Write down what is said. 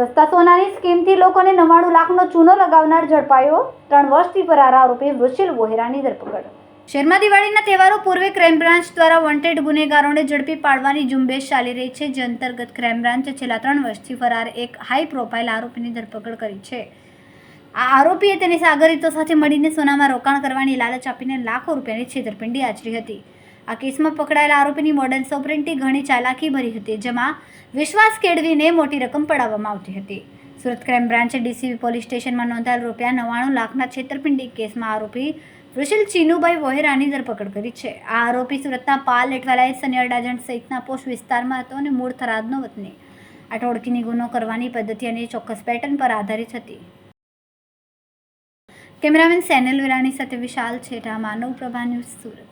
સસ્તા સોનાની સ્કીમથી લોકોને નવ્વાણું લાખનો ચૂનો લગાવનાર ઝડપાયો ત્રણ વર્ષથી ફરાર આરોપી વૃષિલ વોહેરાની ધરપકડ. શહેરમાં દિવાળીના તહેવારો પૂર્વે ક્રાઇમ બ્રાન્ચ દ્વારા વોન્ટેડ ગુનેગારોને ઝડપી પાડવાની ઝુંબેશ ચાલી રહી છે, જે અંતર્ગત ક્રાઇમ બ્રાન્ચે છેલ્લા ત્રણ વર્ષથી ફરાર એક હાઈ પ્રોફાઇલ આરોપીની ધરપકડ કરી છે. આ આરોપીએ તેની સાગરીતો સાથે મળીને સોનામાં રોકાણ કરવાની લાલચ આપીને લાખો રૂપિયાની છેતરપિંડી આચરી હતી. આ કેસમાં પકડાયેલા આરોપીની મોડર્ન સોપરેન્ટી ઘણી ચાલાકી ભરી હતી, જેમાં વિશ્વાસ કેળવીને મોટી રકમ પડાવવામાં આવતી હતી. સુરત ક્રાઇમ બ્રાન્ચે ડીસીબી પોલીસ સ્ટેશનમાં નોંધાયેલ રૂપિયા નવ્વાણું લાખના છેતરપિંડી કેસમાં આરોપી વૃષિલ ચીનુભાઈ વોહેરાની ધરપકડ કરી છે. આ આરોપી સુરતના પાલ એટવાલાએ સનિયર ડાજન્ટ સહિતના પોસ્ટ વિસ્તારમાં હતો અને મૂળ થરાદનો વતની. આ ટોળકીની ગુનો કરવાની પદ્ધતિ અને ચોક્કસ પેટર્ન પર આધારિત હતી. કેમેરામેન સેનલ વિરાણી સાથે વિશાલ છેઠા માનવ પ્રભા ન્યૂઝ સુરત.